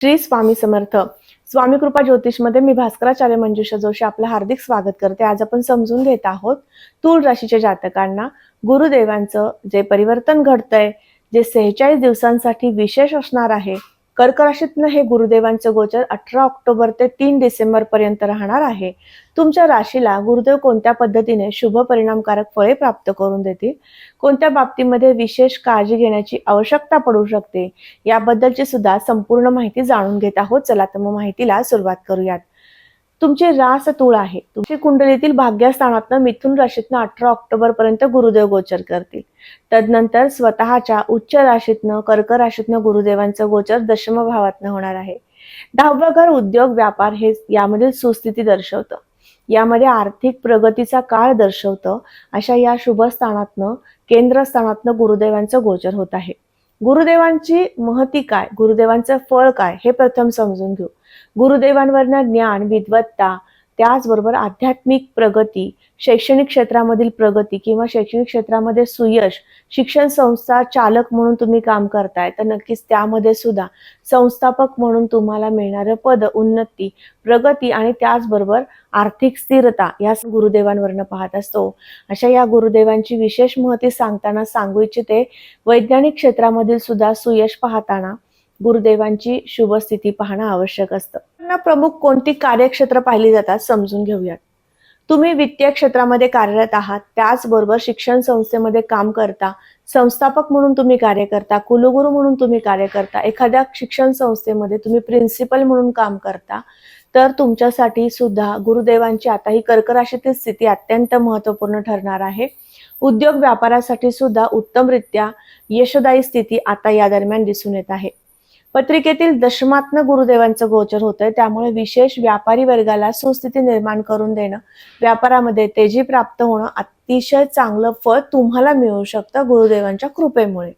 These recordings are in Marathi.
श्री स्वामी समर्थ. स्वामी कृपा ज्योतिषमध्ये मी भास्कराचार्य मंजुषा जोशी आपलं हार्दिक स्वागत करते. आज आपण समजून घेत आहोत तूळ राशीच्या जातकांना गुरुदेवांचं जे परिवर्तन घडतंय जे सेहेचाळीस दिवसांसाठी विशेष असणार आहे कर्कराशीतनं हे गुरुदेवांचं गोचर अठरा ऑक्टोबर ते तीन डिसेंबर पर्यंत राहणार आहे. तुमच्या राशीला गुरुदेव कोणत्या पद्धतीने शुभ परिणामकारक फळे प्राप्त करून देतील? कोणत्या बाबतीमध्ये विशेष काळजी घेण्याची आवश्यकता पडू शकते? याबद्दलची सुद्धा संपूर्ण माहिती जाणून घेत आहोत. चला तर मग माहितीला सुरुवात करूयात. तुमचे रास तुळ आहे. तुमची कुंडलीतील भाग्यस्थानातनं मिथुन राशीतनं अठरा ऑक्टोबर पर्यंत गुरुदेव गोचर करतील. तदनंतर स्वतःच्या उच्च राशीतनं कर्क राशीतनं गुरुदेवांचं गोचर दशम भावातनं होणार आहे. दहावं घर उद्योग व्यापार हे यामधील सुस्थिती दर्शवतं. यामध्ये आर्थिक प्रगतीचा काळ दर्शवतं. अशा या शुभ स्थानातनं केंद्रस्थानातनं गुरुदेवांचं गोचर होत आहे. गुरुदेवांची महती काय? गुरुदेवांचं फळ काय? हे प्रथम समजून घेऊ. गुरुदेवांवरनं ज्ञान विद्वत्ता त्याचबरोबर आध्यात्मिक प्रगती शैक्षणिक क्षेत्रामधील प्रगती किंवा शैक्षणिक क्षेत्रामध्ये सुयश शिक्षण संस्था चालक म्हणून तुम्ही काम करताय तर नक्कीच त्यामध्ये सुद्धा संस्थापक म्हणून तुम्हाला मिळणारं पद उन्नती प्रगती आणि त्याचबरोबर आर्थिक स्थिरता या गुरुदेवांवरनं पाहत असतो. अशा या गुरुदेवांची विशेष महती सांगताना सांगू इच्छिते वैज्ञानिक क्षेत्रामधील सुद्धा सुयश पाहताना गुरुदेवांची शुभस्थिती पाहणं आवश्यक असतं. प्रमुख कोणती कार्यक्षेत्र पाहिली जातात समजून घेऊयात. तुम्ही वित्तीय क्षेत्रामध्ये कार्यरत आहात त्याचबरोबर शिक्षण संस्थेमध्ये काम करता संस्थापक म्हणून तुम्ही कार्य करता कुलगुरू म्हणून तुम्ही कार्य करता एखाद्या शिक्षण संस्थेमध्ये तुम्ही प्रिन्सिपल म्हणून काम करता तर तुमच्यासाठी सुद्धा गुरुदेवांची आता ही कर्कराशीतील स्थिती अत्यंत महत्त्वपूर्ण ठरणार आहे. उद्योग व्यापारासाठी सुद्धा उत्तमरित्या यशदायी स्थिती आता या दरम्यान दिसून येत आहे. पत्रिकेतील दशमात्न गुरुदेवांचं गोचर होतंय. त्यामुळे विशेष व्यापारी वर्गाला सुस्थिती निर्माण करून देणं व्यापारामध्ये तेजी प्राप्त होणं अतिशय चांगलं फळ तुम्हाला मिळू शकतं गुरुदेवांच्या कृपेमुळे.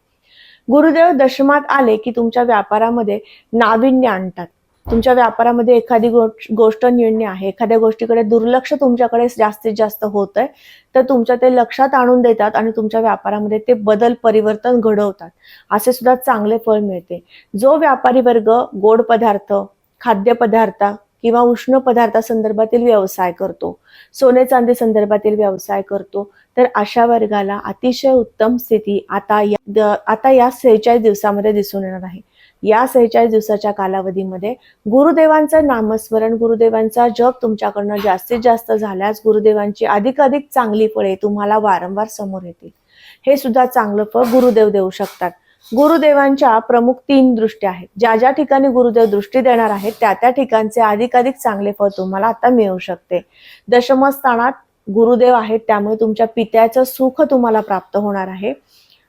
गुरुदेव दशमात आले की तुमच्या व्यापारामध्ये नाविन्य आणतात. तुमच्या व्यापारामध्ये एखादी गोष्ट निर्णय आहे एखाद्या गोष्टीकडे दुर्लक्ष तुमच्याकडे जास्तीत जास्त होत आहे तर तुमच्या ते लक्षात आणून देतात आणि तुमच्या व्यापारामध्ये ते बदल परिवर्तन घडवतात. असे सुद्धा चांगले फळ मिळते. जो व्यापारी वर्ग गोड पदार्थ खाद्यपदार्थ किंवा उष्ण पदार्थासंदर्भातील व्यवसाय करतो सोने चांदी संदर्भातील व्यवसाय करतो तर अशा वर्गाला अतिशय उत्तम स्थिती आता या आता या सेहेचाळीस दिवसामध्ये दिसून येणार आहे. या सेहेचाळीस दिवसाच्या कालावधीमध्ये गुरुदेवांचं नामस्मरण गुरुदेवांचा जप तुमच्याकडनं जास्तीत जास्त झाल्यास गुरुदेवांची अधिकाधिक चांगली फळे तुम्हाला वारंवार समोर येतील. हे सुद्धा चांगलं फळ गुरुदेव देऊ शकतात. गुरुदेवांच्या प्रमुख तीन दृष्टी आहेत. ज्या ज्या ठिकाणी गुरुदेव दृष्टी देणार आहेत त्या त्या ठिकाणचे अधिकाधिक चांगले फळ तुम्हाला आता मिळू शकते. दशमस्थानात गुरुदेव आहेत त्यामुळे तुमच्या पित्याचं सुख तुम्हाला प्राप्त होणार आहे.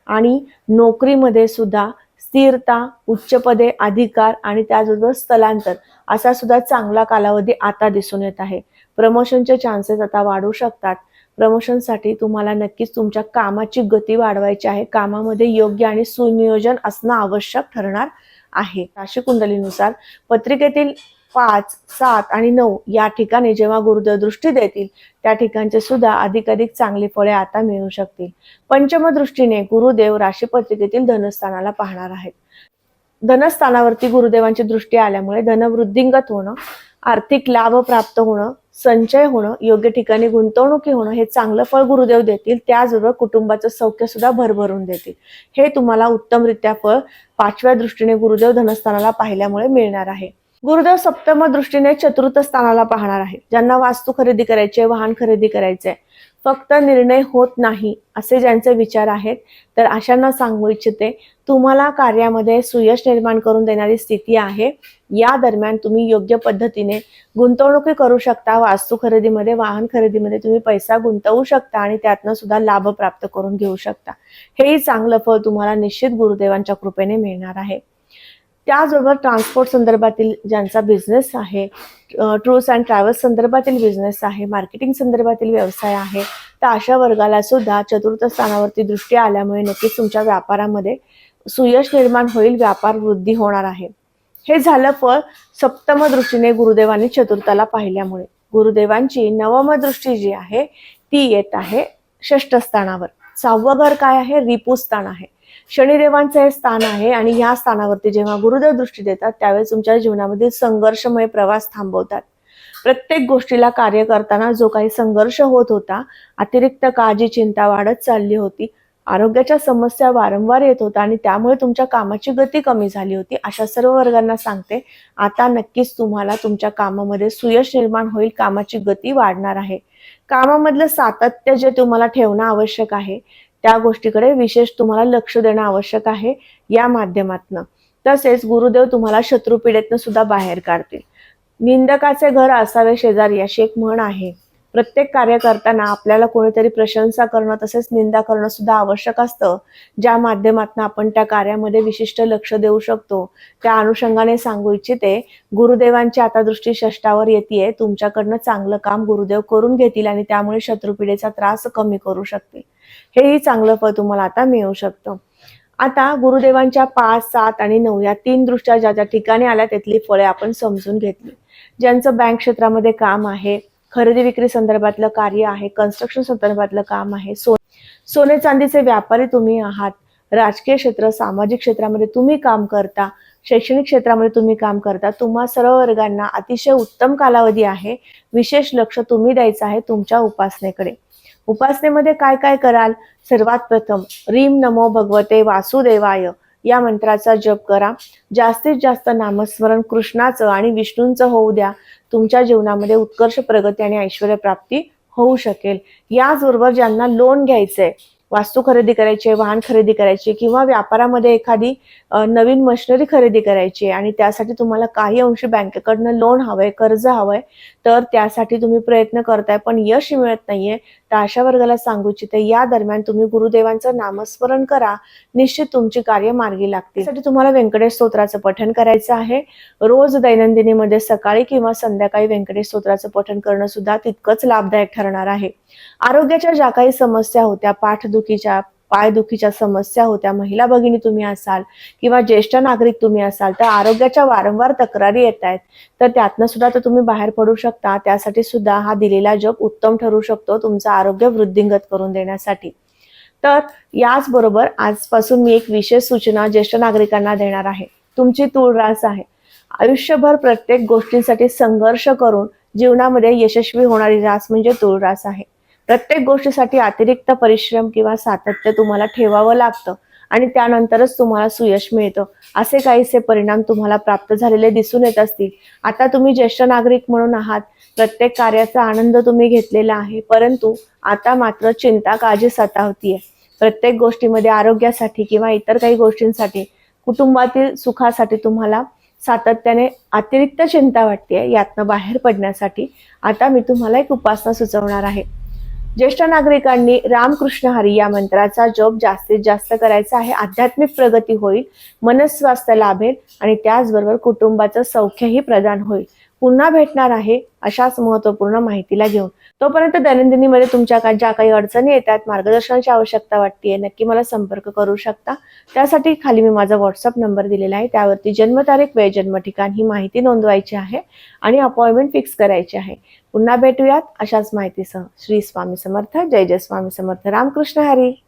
आणि नोकरीमध्ये सुद्धा स्थिरता उच्चपदे अधिकार आणि त्याचबरोबर स्थलांतर असा सुद्धा चांगला कालावधी आता दिसून येत आहे. प्रमोशनचे चान्सेस आता वाढू शकतात. प्रमोशनसाठी तुम्हाला नक्कीच तुमच्या कामाची गती वाढवायची आहे. कामामध्ये योग्य आणि सुनियोजन असणं आवश्यक ठरणार आहे. राशी कुंडलीनुसार पत्रिकेतील पाच सात आणि नऊ या ठिकाणी जेव्हा गुरुदेव दृष्टी देतील त्या ठिकाणचे सुद्धा अधिकाधिक चांगली फळे आता मिळू शकतील. पंचम दृष्टीने गुरुदेव राशीपत्रिकेतील धनस्थानाला पाहणार आहेत. धनस्थानावरती गुरुदेवांची दृष्टी आल्यामुळे धनवृद्धिंगत होणं आर्थिक लाभ प्राप्त होणं संचय होणं योग्य ठिकाणी गुंतवणुकी होणं हे चांगलं फळ गुरुदेव देतील. त्याचबरोबर कुटुंबाचं सौख्य सुद्धा भरभरून देतील. हे तुम्हाला उत्तमरित्या फळ पाचव्या दृष्टीने गुरुदेव धनस्थानाला पाहिल्यामुळे मिळणार आहे. गुरुदेव सप्तम दृष्टीने चतुर्थ स्थानाला पाहणार आहे. ज्यांना वास्तू खरेदी करायची आहे वाहन खरेदी करायचे फक्त निर्णय होत नाही असे ज्यांचे विचार आहेत तर अशांना सांगू इच्छिते तुम्हाला कार्यामध्ये सुयश निर्माण करून देणारी स्थिती आहे. या दरम्यान तुम्ही योग्य पद्धतीने गुंतवणुकी करू शकता. वास्तू खरेदीमध्ये वाहन खरेदीमध्ये तुम्ही पैसा गुंतवू शकता आणि त्यातनं सुद्धा लाभ प्राप्त करून घेऊ शकता. हेही चांगलं फळ तुम्हाला निश्चित गुरुदेवांच्या कृपेने मिळणार आहे. त्याचबरोबर ट्रान्सपोर्ट संदर्भातील ज्यांचा बिझनेस आहे टूर्स अँड ट्रॅव्हल्स संदर्भातील बिझनेस आहे मार्केटिंग संदर्भातील व्यवसाय आहे तर अशा वर्गाला सुद्धा चतुर्थ स्थानावरती दृष्टी आल्यामुळे नक्कीच तुमच्या व्यापारामध्ये सुयश निर्माण होईल व्यापार वृद्धी होणार आहे. हे झालं फळ सप्तम दृष्टीने गुरुदेवांनी चतुर्थाला पाहिल्यामुळे. गुरुदेवांची नवम दृष्टी जी आहे ती येत आहे षष्ठ स्थानावर. सहावं घर काय आहे? रिपू स्थान आहे. शनिदेवांचं हे स्थान आहे आणि या स्थानावरती जेव्हा गुरुदेव दृष्टी देतात त्यावेळेस तुमच्या जीवनामधील संघर्षमय प्रवास थांबवतात. प्रत्येक गोष्टीला कार्य करताना जो काही संघर्ष होत होता अतिरिक्त काळजी चिंता वाढत चालली होती आरोग्याच्या समस्या वारंवार येत होत्या आणि त्यामुळे तुमच्या कामाची गती कमी झाली होती अशा सर्व वर्गांना सांगते आता नक्कीच तुम्हाला तुमच्या कामामध्ये सुयश निर्माण होईल कामाची गती वाढणार आहे. कामामधलं सातत्य जे तुम्हाला ठेवणं आवश्यक आहे त्या गोष्टीकडे विशेष तुम्हाला लक्ष देणं आवश्यक आहे या माध्यमातनं. तसेच गुरुदेव तुम्हाला शत्रुपीडेतनं सुद्धा बाहेर काढतील. निंदकाचे घर असावे शेजारी अशी एक म्हण आहे. प्रत्येक कार्य करताना आपल्याला कोणीतरी प्रशंसा करणं तसेच निंदा करणं सुद्धा आवश्यक असतं. ज्या माध्यमातून आपण त्या कार्यामध्ये विशिष्ट लक्ष देऊ शकतो त्या अनुषंगाने सांगू इच्छिते गुरुदेवांची आता दृष्टी षष्टावर येते तुमच्याकडनं चांगलं काम गुरुदेव करून घेतील आणि त्यामुळे शत्रुपीडेचा त्रास कमी करू शकतील. हेही चांगलं फळ तुम्हाला आता मिळू शकतं. आता गुरुदेवांच्या पाच सात आणि नऊ या तीन दृष्ट्या ज्या ज्या ठिकाणी आल्या त्यातली फळे आपण समजून घेतली. ज्यांचं बँक क्षेत्रामध्ये काम आहे खरेदी विक्री संदर्भातलं कार्य आहे कन्स्ट्रक्शन संदर्भातलं काम आहे. सो सोने चांदीचे व्यापारी तुम्ही आहात. राजकीय क्षेत्र सामाजिक क्षेत्रामध्ये तुम्ही काम करता. शैक्षणिक क्षेत्रामध्ये तुम्ही काम करता. तुम्हा सर्व वर्गांना अतिशय उत्तम कालावधी आहे. विशेष लक्ष तुम्ही द्यायचं आहे तुमच्या उपासनेकडे. उपासनेमध्ये काय काय कराल? सर्वात प्रथम रीम नमो भगवते वासुदेवाय. या मंत्राचा जप करा. जास्तीत जास्त नामस्मरण कृष्णाचं आणि विष्णूंचं होऊ द्या. तुमच्या जीवनामध्ये उत्कर्ष प्रगती आणि ऐश्वर प्राप्ती होऊ शकेल. याचबरोबर ज्यांना लोन घ्यायचंय वास्तू खरेदी करायची वाहन खरेदी करायची किंवा व्यापारामध्ये एखादी नवीन मशिनरी खरेदी करायची आहे आणि त्यासाठी तुम्हाला काही अंशी बँकेकडनं लोन हवंय कर्ज हवंय तर त्यासाठी तुम्ही प्रयत्न करताय पण यश मिळत नाहीये. तर अशा वर्गाला सांगू इच्छिते या दरम्यान तुम्ही गुरुदेवांचं नामस्मरण करा. निश्चित तुमची कार्य मार्गी लागतील. त्यासाठी तुम्हाला व्यंकटेश स्तोत्राचं पठण करायचं आहे. रोज दैनंदिनीमध्ये सकाळी किंवा संध्याकाळी व्यंकटेश स्तोत्राचं पठण करणं सुद्धा तितकंच लाभदायक ठरणार आहे. आरोग्याच्या ज्या काही समस्या होत्या पाठदुखीच्या पायदुखीच्या समस्या होत्या. महिला भगिनी तुम्ही असाल किंवा ज्येष्ठ नागरिक तुम्ही असाल तर आरोग्याच्या वारंवार तक्रारी येत आहेत. तर त्यातनं सुद्धा तर तुम्ही बाहेर पडू शकता. त्यासाठी सुद्धा हा दिलेला जप उत्तम ठरू शकतो तुमचं आरोग्य वृद्धिंगत करून देण्यासाठी. तर याचबरोबर आजपासून मी एक विशेष सूचना ज्येष्ठ नागरिकांना देणार आहे. तुमची तुळरास आहे. आयुष्यभर प्रत्येक गोष्टींसाठी संघर्ष करून जीवनामध्ये यशस्वी होणारी रास म्हणजे तुळरास आहे. प्रत्येक गोष्टीसाठी अतिरिक्त परिश्रम किंवा सातत्य तुम्हाला ठेवावं लागतं आणि त्यानंतरच तुम्हाला सुयश मिळतं. असे काहीसे परिणाम तुम्हाला प्राप्त झालेले दिसून येत असतील. आता तुम्ही ज्येष्ठ नागरिक म्हणून आहात. प्रत्येक कार्याचा आनंद तुम्ही घेतलेला आहे. परंतु आता मात्र चिंता काळजी सतावतीये. प्रत्येक गोष्टीमध्ये आरोग्यासाठी किंवा इतर काही गोष्टींसाठी कुटुंबातील सुखासाठी तुम्हाला सातत्याने अतिरिक्त चिंता वाटते यातनं बाहेर पडण्यासाठी आता मी तुम्हाला एक उपासना सुचवणार आहे. ज्येष्ठ नागरिकांनी रामकृष्ण हरी या मंत्राचा जप जास्तीत जास्त करायचा आहे. आध्यात्मिक प्रगती होईल मनस्वास्थ्य लाभेल आणि त्याचबरोबर कुटुंबाचं सौख्यही प्रदान होईल. पुन्हा भेटणार आहे अशाच महत्त्वपूर्ण माहितीला घेऊन. तोपर्यंत दैनंदिनीमध्ये तुमच्या का- ज्या काही अडचणी येतात मार्गदर्शनाची आवश्यकता वाटते नक्की मला संपर्क करू शकता. त्यासाठी खाली मी माझा व्हॉट्सअप नंबर दिलेला आहे. त्यावरती जन्मतारीख वेळ जन्म ठिकाण ही माहिती नोंदवायची आहे आणि अपॉइंटमेंट फिक्स करायची आहे. पुन्हा भेटूयात अशाच माहितीसह. श्री स्वामी समर्थ. जय जय स्वामी समर्थ. रामकृष्ण हरी.